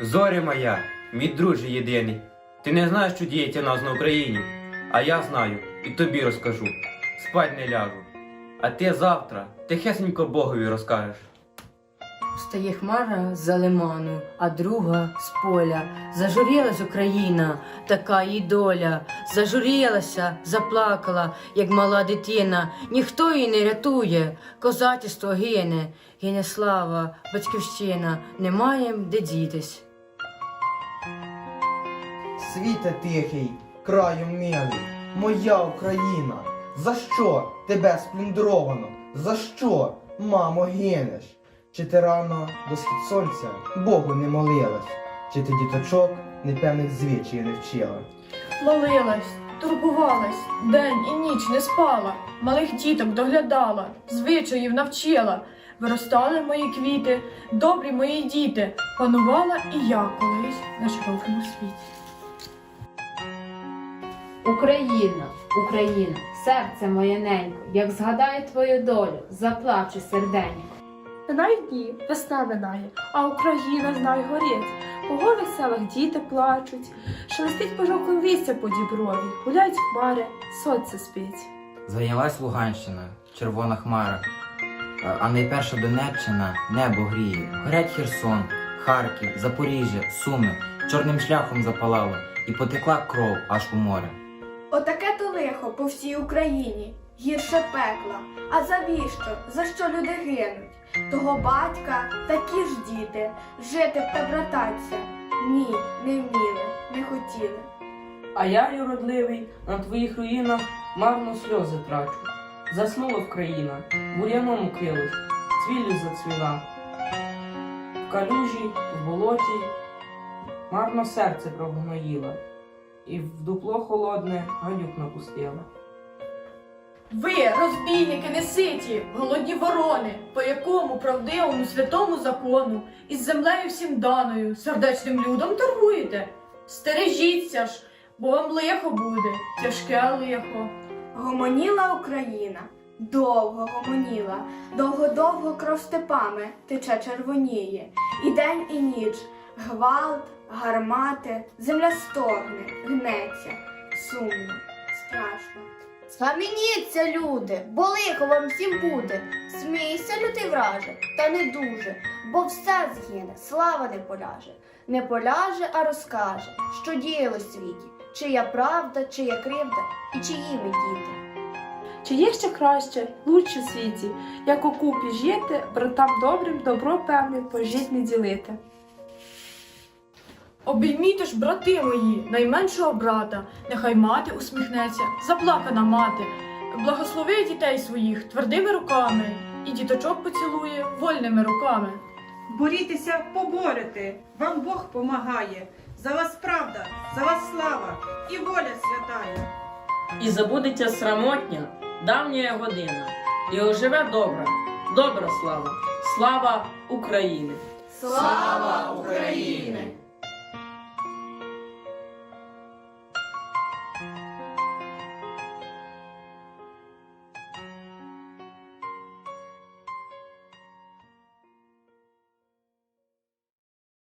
Зоря моя, мій друже єдиний. Ти не знаєш, що діється нас на Україні, а я знаю і тобі розкажу. Спать не ляжу. А ти завтра тихесенько Богові розкажеш. Встає хмара з-за лиману, а друга з поля. Зажурілась Україна, така їй доля. Зажурілася, заплакала, як мала дитина. Ніхто її не рятує, козацтво гине, гине слава, батьківщина, немає де дітись. Світе тихий, краю милий, моя Україна, за що тебе сплюндровано? За що, мамо, гинеш? Чи ти рано до схід сонця Богу не молилась? Чи ти діточок непевних звичаїв не вчила? Молилась, турбувалась, день і ніч не спала, малих діток доглядала, звичаїв навчила. Виростали мої квіти, добрі мої діти, панувала і я колись на широкому світі. Україна, Україна, серце моє ненько, як згадаю твою долю, заплачу серденько. Минають дні, весна минає, а Україна знай горить. По голих селах діти плачуть, шелестить пожовком вістя по діброві, гуляють хмари, сонце спить. Зайнялась Луганщина, червона хмара, а- а найперша Донеччина небо гріє. Горять Херсон, Харків, Запоріжжя, Суми, чорним шляхом запалало, і потекла кров аж у море. Лихо по всій Україні, гірше пекла. А завіщо? За що люди гинуть? Того батька такі ж діти, жити та брататься. Ні, не вміли, не хотіли. А я, юродливий, на твоїх руїнах марно сльози трачу. Заснула в країна, бур'яном укрилась, цвіллю зацвіла. В калюжі, в болоті марно серце прогноїла, і в дупло холодне гадюк напустила. Ви, розбійники неситі, голодні ворони, по якому правдивому святому закону із землею всім даною, сердечним людом торгуєте? Стережіться ж, бо вам лихо буде, тяжке лихо. Гомоніла Україна, довго гомоніла, довго-довго кров степами тече червоніє, і день, і ніч, гвалт, гармати, земля стогне, гнеться, сумно, страшно. Схаменіться, люди, бо лихо вам всім буде. Смійся, лютий враже, та не дуже, бо все згине, слава не поляже. Не поляже, а розкаже, що діяло в світі, чия правда, чия кривда і чиї ми діти. Чи є ще краще, лучше в світі, як у купі жити, братам добрим добро певне пожить не ділити. Обійміте ж, брати мої, найменшого брата, нехай мати усміхнеться, заплакана мати, благослови дітей своїх твердими руками, і діточок поцілує вольними руками. Борітеся, поборете, вам Бог помагає. За вас правда, за вас слава і воля святая. І забудеться срамотня, давня година, і оживе добра, добра слава, слава України! Слава Україні!